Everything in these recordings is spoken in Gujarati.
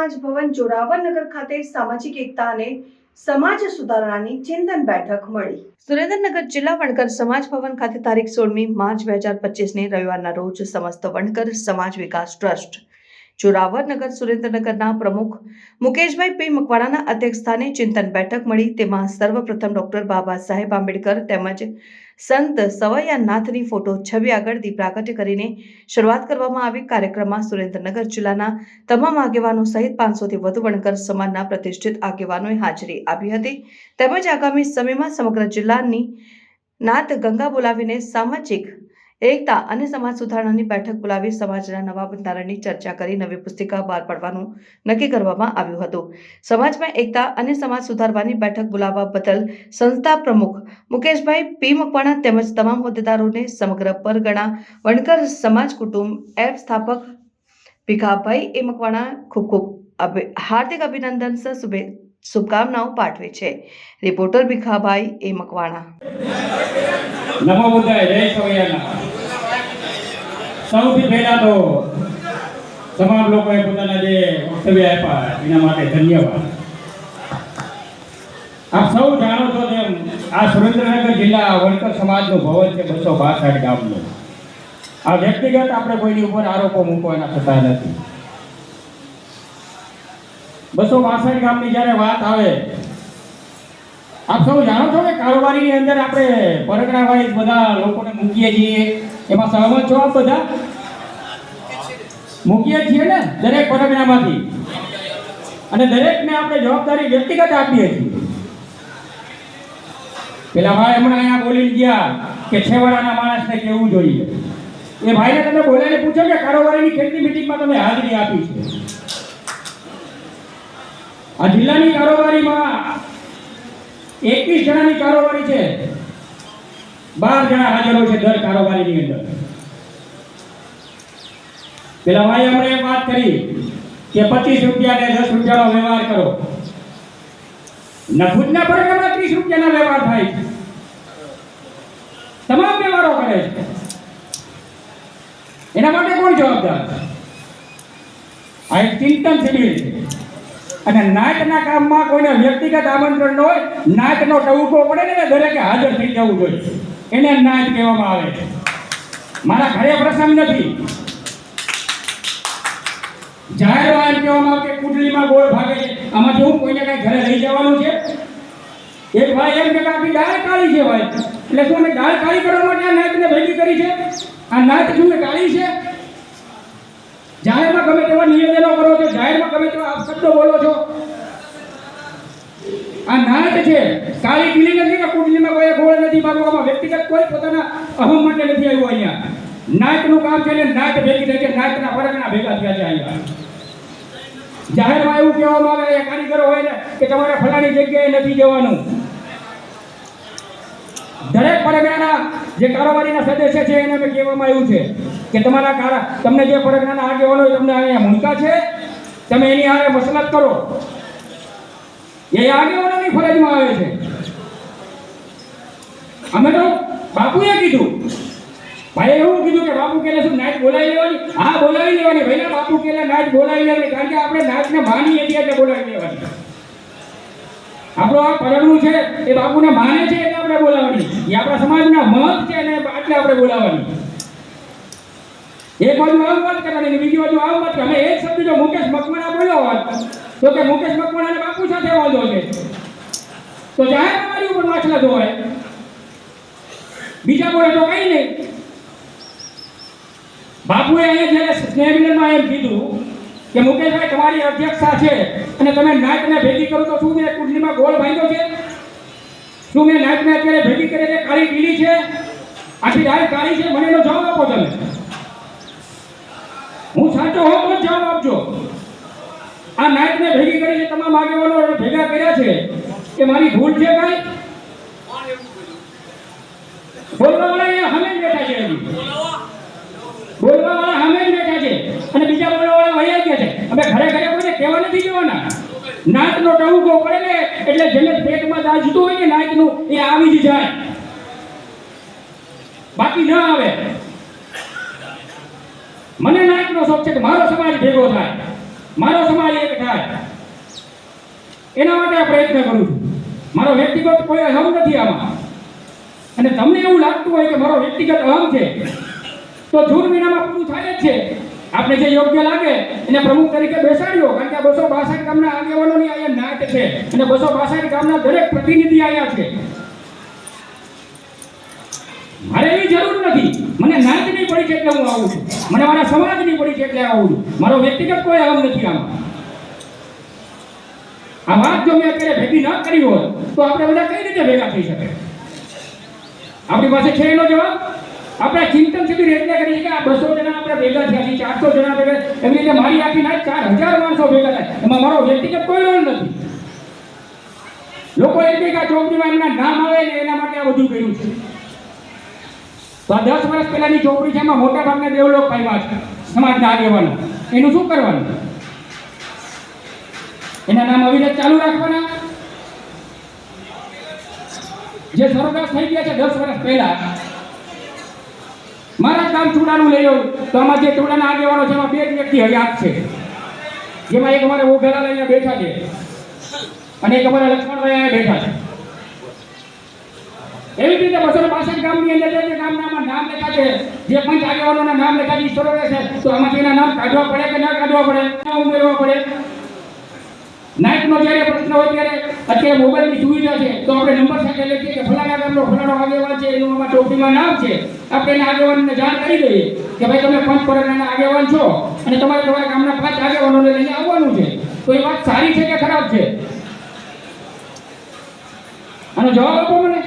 સમાજ ભવન જોરાવરનગર ખાતે સામાજિક એકતા અને સમાજ સુધારણાની ચિંતન બેઠક મળી. સુરેન્દ્રનગર જિલ્લા વણકર સમાજ ભવન ખાતે તારીખ સોળમી માર્ચ બે હજાર પચીસને રવિવારના રોજ સમસ્ત વણકર સમાજ વિકાસ ટ્રસ્ટ જોરાવરનગર સુરેન્દ્રનગરના પ્રમુખ મુકેશભાઈ પી મકવાણાના અધ્યક્ષસ્થાને ચિંતન બેઠક મળી. તેમાં સર્વપ્રથમ ડોક્ટર બાબા સાહેબ આંબેડકર તેમજ સંત સવૈયાનાથની ફોટો છબી આગળ દીપ્રાગટ્ય કરીને શરૂઆત કરવામાં આવી. કાર્યક્રમમાં સુરેન્દ્રનગર જિલ્લાના તમામ આગેવાનો સહિત પાંચસોથી વધુ વણકર સમાજના પ્રતિષ્ઠિત આગેવાનોએ હાજરી આપી હતી. તેમજ આગામી સમયમાં સમગ્ર જિલ્લાની નાથ ગંગા બોલાવીને સામાજિક એકતા અને સમાજ સુધારણાની બેઠક બોલાવી સમાજના નવા બંધારણની ચર્ચા કરી નવી પુસ્તિકા બહાર પાડવાનું નક્કી કરવામાં આવ્યું હતું. સમાજમાં એકતા અને સમાજ સુધારવાની બેઠક બોલાવવા બદલ સંસ્થા પ્રમુખ મુકેશભાઈ પી મકવાણા તેમજ તમામ હોદ્દેદારોને સમગ્ર પરગણા વણકર સમાજ કુટુંબ એપ સ્થાપક ભીખાભાઈ એ મકવાણા ખૂબ ખૂબ હાર્દિક અભિનંદન શુભે, શુભકામનાઓ પાઠવે છે. રિપોર્ટર ભીખાભાઈ એ મકવાણા નમો બુદ્ધાય, જય સવૈયાના સૌથી પહેલા તો તમામ લોકોએ પોતાના જે વક્તવ્ય આપ્યા, એના માટે ધન્યવાદ. આપ સૌ જાણો છો તેમ આ સુરેન્દ્રનગર જિલ્લા વણકર સમાજનું ભવન છે બસો બાસઠ ગામનું. આ વ્યક્તિગત આપણે કોઈની ઉપર આરોપો મૂકવાના થતા નથી. બસો બાસઠ ગામની જ્યારે વાત આવે, આપ સૌ જાણો છો કે કારોબારીની અંદર આપણે પરગણાવાળી બધા લોકોને મૂકીએ છીએ. એમાં સહમત છો આપ બધા? મૂકીએ છીએ ને દરેક પરગણામાંથી અને દરેકને આપણે જવાબદારી વ્યક્તિગત આપીએ છીએ. પેલા ભાઈ હમણાં અહીંયા બોલી ગયા કે છેવાડાના માણસને કેવું જોઈએ. એ ભાઈને તમે બોલાવીને પૂછો કે કારોબારીની કેટલી મિટિંગમાં તમે હાજરી આપી છે. આ જિલ્લાની કારોબારીમાં એકવીસ જણાની કારોબારી છે. બાર જણા હાજર હોય છે દર કારોબારીની અંદર. પેલા ભાઈ એક વાત કરી કે પચીસ રૂપિયા ને દસ રૂપિયાનો વ્યવહાર કરો. નફુજના પરગણામાં ત્રીસ રૂપિયાના વ્યવહાર થાય છે. તમામ વ્યવહારો કરે છે. એના માટે કોણ જવાબદાર? આ એક ચિંતન શિબિર છે. અને નાટના કામમાં કોઈને વ્યક્તિગત આમંત્રણ ન હોય નાટનો ટવુકો પડે ને દરેકે હાજર થઈ જવું જોઈએ. એને નાચ કહેવામાં આવે છે. મારા ઘરે પ્રસંગ નથી. જાહેરમાં એમ કહેવામાં આવે કે કુંડલીમાં ગોળ ભાગે છે. આમાંથી હું કોઈને કઈ ઘરે લઈ જવાનું છે, એક ભાઈ એમ કે આપણી દાળ કાળી છે ભાઈ. એટલે શું અમે દાળ કાળી કરવા માટે આ નાટને ભેગી કરી છે? આ નાત શું કાળી છે? જાહેરમાં ગમે તેવા નિવેદનો કરો છો, જાહેરમાં ગમે તેવા શબ્દો બોલો છો. આ નાત છે. કાળી પીલી નથી કે કુંડલીમાં કોઈ ગોળ નથી બાબુમાં વ્યક્તિગત કોઈ પોતાના અહમ માટે નથી આવ્યું અહીંયા. નાટનું કામ છે ને નાટ ભેગી થઈ છે નાટના ફરકના ભેગા થયા છે અહીંયા. જાહેરમાં એવું કહેવામાં આવે કારીગરો હોય ને, કે તમારે ફલાણી જગ્યાએ નથી જવાનું. દરેક પરગણાના જે કારોબારીના સદસ્ય છે, એને કહેવામાં આવ્યું છે કે તમારા કારા, તમને જે પરગણાના આગેવાનો તમને અહીંયા મૂકા છે. તમે એની હારે મસલત કરો. એ આગેવાનોની ફરજમાં આવે છે. અમે તો બાપુએ કીધું. ભાઈ એવું કીધું કે બાપુ કે શું નાચ બોલાવી લેવાની? હા, બોલાવી લેવાની. ભાઈ બાપુ કે નાચ બોલાવી લેવાની. કારણ કે આપણે નાચને માનીએ છીએ એટલે બોલાવી લેવાની. આપણો આ પરણવું છે, એ બાપુને માને છે એટલે આપણે બોલાવવાની. એ આપણા સમાજના મત છે અને એટલે આપણે બોલાવવાની. એક બાજુ આમ વાત કરવાની, બીજી બાજુ આમ વાત કરવાની. અમે એક શબ્દ જો મુકેશ મકવાણા બોલ્યો હોત, તો કે મુકેશ મકવાણાને બાપુ સાથે વાંધો છે. તો જાહેર અમારી ઉપર માછલા ધોવાય. બીજા બોલે તો કઈ નહીં. બાપુએ અહીંયા જ્યારે સ્નેહમિલનમાં એમ કીધું કે મુકેશભાઈ તમારી અધ્યક્ષતા છે અને તમે નાયકને ભેગી કરો તો શું મેં કુંડલીમાં ગોળ બાંધ્યો છે? શું મેં નાયકને અત્યારે ભેગી કરી છે? કાળી પીલી છે? આખી દાળ કાળી છે? મને એનો જવાબ આપો તમે. હું સાચો હોઉં તો જવાબ આપજો. આ નાયકને ભેગી કરી છે તમામ આગેવાનો ભેગા કર્યા છે. કે મારી ભૂલ છે ભાઈ? અહીંયા સામે જ બેઠા છે હજી. બોલવાવાળા સામે જ બેઠા છે. અને બીજા બોલવાવાળા વયા ગયા છે. ઘરે ઘરે કોઈને કહેવા નથી જવાના. નાકનો ટહુકો પડે ને, એટલે જેને પેટમાં દાજતું હોય ને નાકનું, એ આવી જ જાય. બાકી ન આવે. મને નાકનો શોખ છે કે મારો સમાજ ભેગો થાય. મારો સમાજ એક થાય. એના માટે આ પ્રયત્ન કરું છું. મારો વ્યક્તિગત કોઈ અહમ નથી આમાં. અને તમને એવું લાગતું હોય કે મારો વ્યક્તિગત અહમ છે, તો જૂન મહિનામાં પૂરું થાય જ છે. આપણે જે યોગ્ય લાગે, એને પ્રમુખ તરીકે બેસાડ્યો, કારણ કે આ બસો બાસઠ ગામના આગેવાનોની અહીંયા નાટ છે. અને બસો બાસઠ ગામના દરેક પ્રતિનિધિ અહીંયા છે. મારે એવી જરૂર નથી. મને નાચ નહીં પડી છે એટલે હું આવું છું. મને મારા સમાજની પડી છે એટલે આવું છું. મારો વ્યક્તિગત કોઈ અહમ નથી આમાં. આ વાત જો મેં અત્યારે ભેગી ન કરી હોત તો આપણે બધા કઈ રીતે ભેગા થઈ શકે? આપણી પાસે છે એનો જવાબ? આપણે ચિંતન સુધી એટલે કરી કે આ બસો જણા આપણે ભેગા થયા છીએ ચારસો જણા ભેગા એવી રીતે મારી આખી ના ચાર હજાર માણસો ભેગા થાય. એમાં મારો વ્યક્તિગત કોઈ રોલ નથી. લોકો એક આ ચોપડીમાં એમના નામ આવે ને એના માટે આ બધું કર્યું છે. તો આ દસ વર્ષ પહેલાની ચોપડી છે, એમાં મોટા ભાગના દેવલોક પામ્યા છે, સમાજના આગેવાનો. એનું શું કરવાનું? એના નામ અવિરત ચાલુ રાખવાના. જે સર્વનાશ થઈ ગયા છે દસ વર્ષ પહેલા. મારા નામ ચૂડાનું લઈ આવું. તો આમાં જે ચૂડાના આગેવાનો છે, એમાં બે જ વ્યક્તિ હયાત છે. જેમાં એક અમારે ઓઘેલા લઈને બેઠા છે. અને એક અમારે લક્ષ્મણભાઈ બેઠા છે. એવી રીતે બસો પાસઠ ગામની અંદર જે ગામનામાં નામ લેખા છે, જે પંચ આગેવાનોના નામ લખ્યા છે, ઈ સરોવર છે, તો આમાંથી એના નામ કાઢવા પડે કે ના કાઢવા પડે? ઉમેરવા પડે? નાઇટનો જ્યારે પ્રશ્ન હોય ત્યારે અત્યારે મોબાઈલની સુવિધા છે, તો આપણે નંબર સાથે લખીએ કે ફલાણા ગામનો ફલાણો આગેવાન છે, એનું અમારા ટોપીમાં નામ છે. આપણે એના આગેવાનને જાણ કરી દઈએ કે ભાઈ તમે પંચ પરગણાના આગેવાન છો અને તમારે તમારા ગામના પાંચ આગેવાનોને લઈને આવવાનું છે. તો એ વાત સારી છે કે ખરાબ છે? આનો જવાબ આપો મને.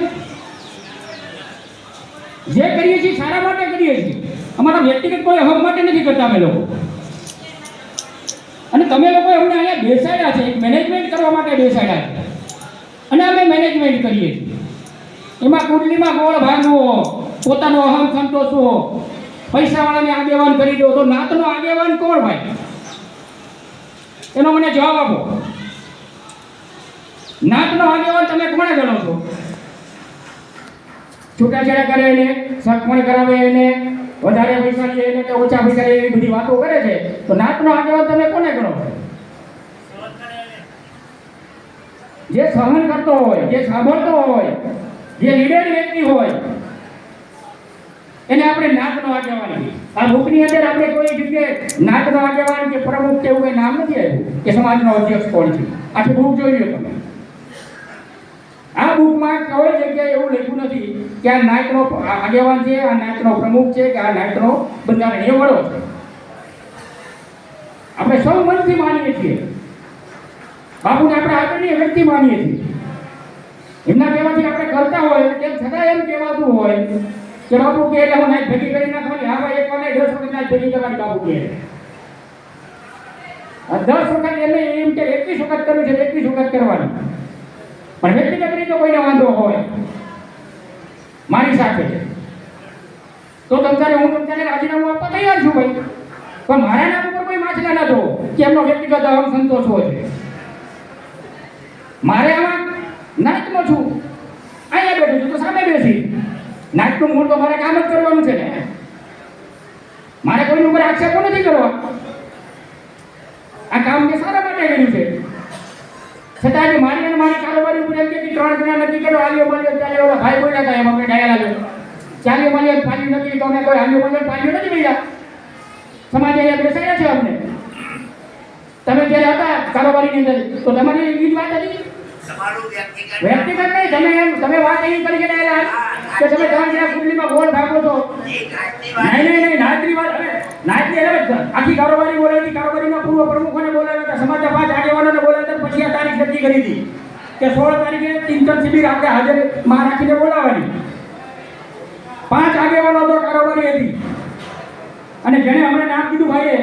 જે કરીએ છીએ સારા માટે કરીએ છીએ. અમારા વ્યક્તિગત કોઈ અહમ માટે નથી કરતા અમે લોકો. અને તમે લોકો અમને અહીંયા બેસાડ્યા છે, એક મેનેજમેન્ટ કરવા માટે બેસાડ્યા છે. અને અમે મેનેજમેન્ટ કરીએ છીએ. એમાં કુંડલીમાં ગોળ ભાગવો, પોતાનો અહમ સંતોષવો, પૈસાવાળાને આગેવાન કરી દો, તો નાતનો આગેવાન કોણ ભાઈ? એનો મને જવાબ આપો. નાતનો આગેવાન તમે કોણે ગણો છો? છૂટાછેડા કરે એને સટમણ કરાવે એને, વધારે પૈસા લે એને, કે ઓછા પૈસા લે એવી બધી વાતો કરે છે. તો નાતનો આગેવાન તમે કોને ગણો છો જે સહન કરતો હોય, જે સાંભળતો હોય, જે લીડર વ્યક્તિ હોય, એને આપણે નાતનો આગેવાન કહીએ. આ બુકની અંદર આપણે કોઈ જગ્યાએ નાતનો આગેવાન કે પ્રમુખ કે એવું નામ નથી આવ્યું કે સમાજનો અધ્યક્ષ કોણ છે? આખી બુક જોઈ લો તમે. આ બુકમાં કોઈ જગ્યાએ એવું લખ્યું નથી કે આ નાયકનો આગેવાન છે, આ નાયકનો પ્રમુખ છે, કે આ નાયકનો બંધારણીય વડો છે. આપણે સૌ મનથી માનીએ છીએ. બાપુને આપણે આદરણીય વ્યક્તિ માનીએ છીએ. એમના કહેવાથી આપણે કરતા હોય તેમ છતાં એમ કહેવાતું હોય કે બાપુ કે એટલે હું નાઈ ભેગી કરી નાખવાની હા ભાઈ એક નહીં, દસ વખત નાઈ ભેગી કરવાની બાપુ આ દસ વખત એટલે એમ કે એકવીસ વખત કરવી છે એકવીસ વખત કરવાની. પણ વ્યક્તિગત રીતે કોઈને વાંધો હોય. મારી સાથે. તો તમારે હું તમારે રાજીનામું આપવા તૈયાર છું ભાઈ. પણ મારા નામ ઉપર કોઈ માછલા ના દો કે એમનો વ્યક્તિગત અહમ સંતોષ હોય છે. મારે આમાં નાટમાં છું. અહીંયા બેઠું છું, તો સામે બેસી. નાટનું મૂળ તો મારે કામ જ કરવાનું છે ને. મારે કોઈની ઉપર આક્ષેપો નથી કરવા. આ કામ મેં સારા માટે કર્યું છે. છતાં આજે મારી અને મારી કારોબારી ઉપર એમ કે ત્રણ જણા નક્કી કરો, આલિયો મળ્યો ચાલ્યો ઓલા ભાઈ બોલ્યા હતા, એમ આપણે ડાયા લાગ્યો ચાલ્યો મળ્યો પાલ્યું નથી, તો અમે કોઈ આલિયો મળ્યો પાલ્યું નથી ભૈયા સમાજ અહીંયા બેસાડ્યા છે અમને તમે જ્યારે હતા કારોબારીની અંદર, તો તમારી એવી જ વાત હતી? વ્યક્તિગત નહીં તમે એમ તમે વાત એવી કરી કે કે તમે ત્રણ જણા કુંડલીમાં ગોળ ભાગો છો. નહીં નહીં નહીં નાયત્રી વાત હવે નાયકની હવે આખી કારોબારી બોલાવી કારોબારીના પૂર્વ પ્રમુખોને બોલાવ્યા હતા સમાજના પાંચ આગેવાનોને બોલાવ્યા હતા પછી આ તારીખ નક્કી કરી હતી કે સોળ તારીખે ચિંતન શિબિર આપણે હાજરમાં રાખીને બોલાવવાની. પાંચ આગેવાનો તો કારોબારી હતી. અને જેને હમણાં નામ કીધું ભાઈએ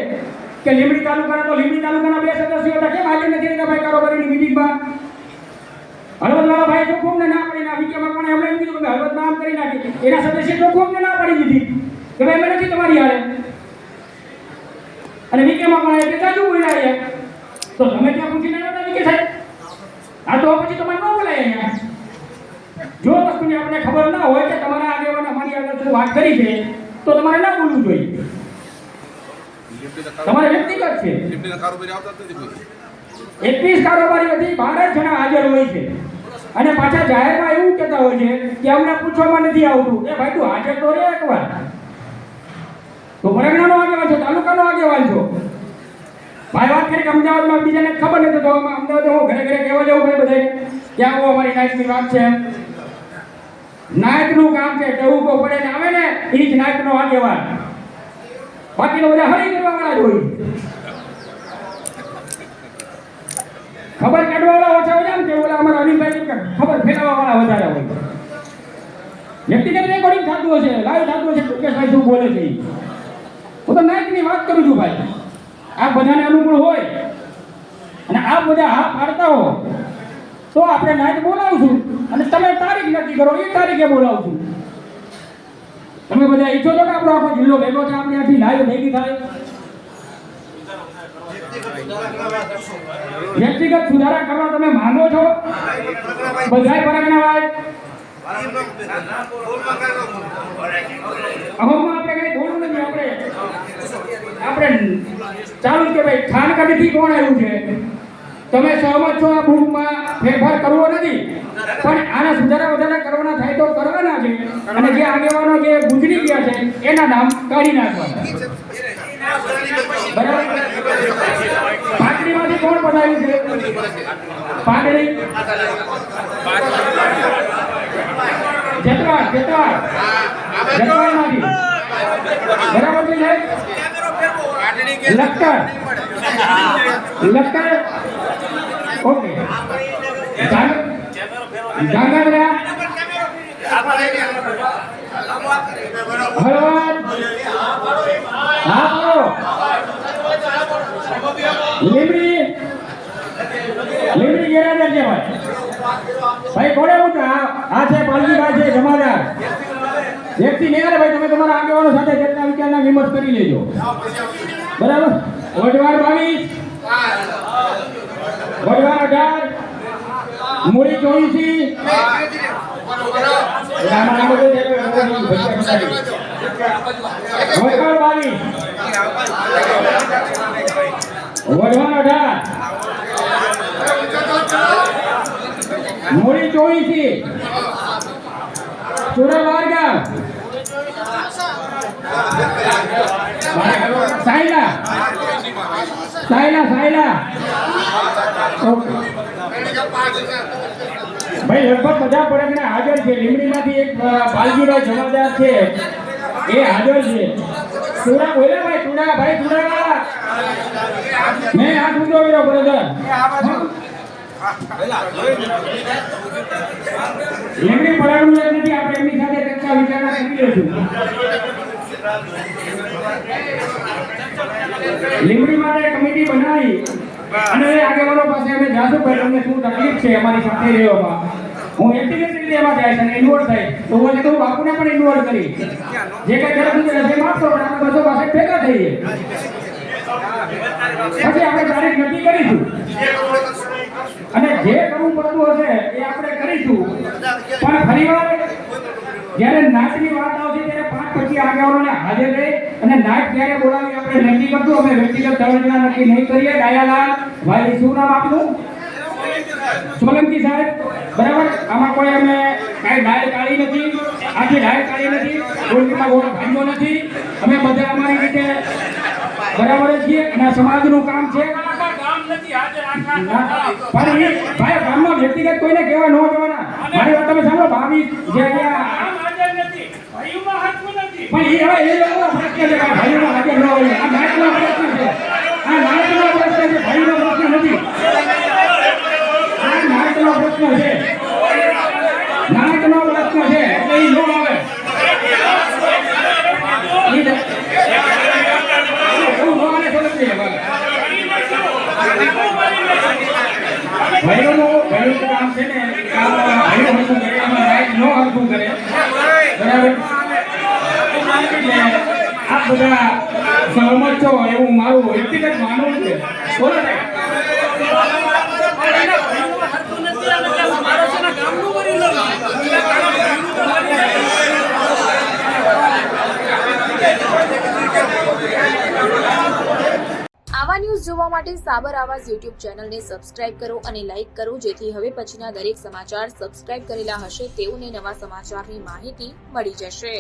કે લીમડી તાલુકાના તો લીમડી તાલુકાના બે સદસ્યો હતા કેમ હાજર નથી રહેતા ભાઈ કારોબારીની મિટિંગમાં હળવદવાળા ભાઈ જોખમને ના પાડી ના કે પણ એમણે એમ કીધું કે હળવદ નામ કરી નાખી. એના સદસ્ય જોખમને ના પાડી દીધી? કે ભાઈ મેં નથી તમારી હારે. અને વિકેમાં પણ એટલે સાચું બોલ્યા છે તો તમે ત્યાં પૂછીને હતા વિકે સાહેબ. આ તો પછી તમારે ન બોલાય અહીંયા. જો વસ્તુની આપણને ખબર ના હોય કે તમારા આગેવાન અમારી આગળ વાત કરી છે તો તમારે ના બોલવું જોઈએ. તમારે વ્યક્તિગત છે. એકવીસ કારોબારી બાર જ જણા હાજર હોય છે. અને પાછા જાહેરમાં એવું કહેતા હોય છે કે અમને પૂછવામાં નથી આવતું. એ ભાઈ, તું હાજર તો રે એકવાર. તો પરગણાનો આગેવાન છો, તાલુકાનો આગેવાન છો. ભાઈ, વાત કરી કે અમદાવાદમાં બીજાને ખબર નથી, તો અમદાવાદ હું ઘરે ઘરે કહેવા જવું ભાઈ બધે કે આવો અમારી નાઇટની વાત છે. નાયક નાયકનું કામ છે કેવું કો પડે આવે ને એ જ નાયકનો આગેવાન. બાકીનો બધા હરી કરવા વાળા જ હોય. ખબર કાઢવા વાળા ઓછા હોય ને કે ઓલા અમારા અનિલભાઈ ખબર ફેલાવવા વાળા વધારે હોય વ્યક્તિગત રેકોર્ડિંગ થતું હશે લાઈવ થતું હશે મુકેશભાઈ શું બોલે છે. હું તો નાયકની વાત કરું છું ભાઈ. આ બધાને અનુકૂળ હોય અને આ બધા હા પાડતા હો, તો આપણે નાયક બોલાવશું અને તમે તારીખ નક્કી કરો, એ તારીખે બોલાવશું. તમે બધા ઈચ્છો છો કે આપણો આખો જિલ્લો ભેગો છે આપણે આખી લાઈવ ભેગી થાય? વ્યક્તિગત સુધારા કરવા તમે માંગો છો? બધાય પરગના વાય અહોમાં આપણે કઈ બોલવું નથી, આપણે આપણે ચાલુ કે ભાઈ ખાન કોણ આવ્યું છે? તમે સહમત છો આ બુકમાં ફેરફાર કરવો નથી? પણ આના સુધારા વધારા કરવાના થાય તો કરવાના છે. અને જે આગેવાનો જે ગુજરી ગયા છે, એના નામ કાઢી નાખવાના. બરાબર? કોણ પધાર્યું છે. પાટડી જતરા જતરા જતવાડમાંથી બરાબર છે, સાહેબ? લક્કર લખતર ઓકે. જાગ- હળવદ હા લીમડી. લીમડી ગેરાદર છે ભાઈ. ભાઈ કોણે પૂછો આ છે પાલજીભાઈ છે જમાદાર. વ્યક્તિ નહીં ભાઈ, તમે તમારા આગેવાનો સાથે ચર્ચા વિચારના વિમર્શ કરી લેજો. બરાબર? વઢવાણ બાવીસ. વઢવાણ અઢાર. મૂળી ચોવીસી. વઢવાણ બાવીસ. વઢવાણ અઢાર મૂળી ચોવીસી. સુરત બારગામ સાયલા. સાયલા સાયલા. ભાઈ, લગભગ બધા ને હાજર છે. લીમડીમાંથી એક બાલજીભાઈ જમાદાર છે. એ હાજર છે. ટુડા બોલે ભાઈ ટુડા ભાઈ ટુડા મેં આ કર્યો બ્રધર લીમડી પરાણું નથી, આપણે એમની સાથે ચર્ચા વિચારણા કરી લઈશું. લીમડી માટે કમિટી બનાવી અને આગેવાનો પાસે અમે જાશું ભાઈ તમને શું તકલીફ છે અમારી સાથે રહેવામાં. હું રીતે એમાં જાય છે અને ઇન્વોલ્વ થાય. તો હું એટલે બાપુને પણ ઇન્વોલ્વ કરી. જે કઈ જરૂર છે રસી માપશો પણ આપણે બધો પાસે ભેગા થઈએ. પછી આપણે તારીખ નક્કી કરીશું. અને જે કરવું પડતું હશે એ આપણે કરીશું. પણ ફરીવાર જ્યારે નાટની વાત આવશે ત્યારે પાંચ પછી આગેવાનોને હાજર રહી અને નાટ ક્યારે બોલાવી આપણે નક્કી કરશું. અમે વ્યક્તિગત દરજ્જા નક્કી નહીં કરીએ. ડાયાલાલ ભાઈ શું નામ આપનું? સોલંકી સાહેબ. બરાબર? આમાં કોઈ અમે કાંઈ ડાય કાઢી નથી. આખી ડાય કાઢી નથી કોઈ ગોળ ભાંગ્યો નથી. અમે બધા અમારી રીતે બરાબર છીએ અને સમાજનું કામ છે. પણ એ ભાઈ ગામમાં વ્યક્તિગત કોઈને કહેવા ન જવાના મારી વાત તમે સાંભળો ભાવી જે અહીંયા પણ એ હવે એ લોકોનો પ્રશ્ન છે કે ભાઈઓનો હાજર ન હોય આ નાયકનો પ્રશ્ન છે આ નાયકનો પ્રશ્ન છે ભાઈનો પ્રશ્ન નથી આ નાયકનો પ્રશ્ન છે નાયકનો પ્રશ્ન છે એટલે એ ન આવે ઈ જ- એવું ન આવે તો નથી ભાઈ. ભાઈઓનું ભાઈઓનું કામ છે ને કામ ભાઈઓ હરખું કરે એમાં નાયક ન હરખું કરે બરાબર એટલે આ બધા સહમત છો, એવું મારું વ્યક્તિગત માનવું છે. આવા ન્યૂઝ જોવા માટે સાબર આવાજ યુટ્યુબ ચેનલને સબસ્ક્રાઇબ કરો અને લાઇક કરો, જેથી હવે પછીના દરેક સમાચાર સબસ્ક્રાઇબ કરેલા હશે તેઓને નવા સમાચારની માહિતી મળી જશે.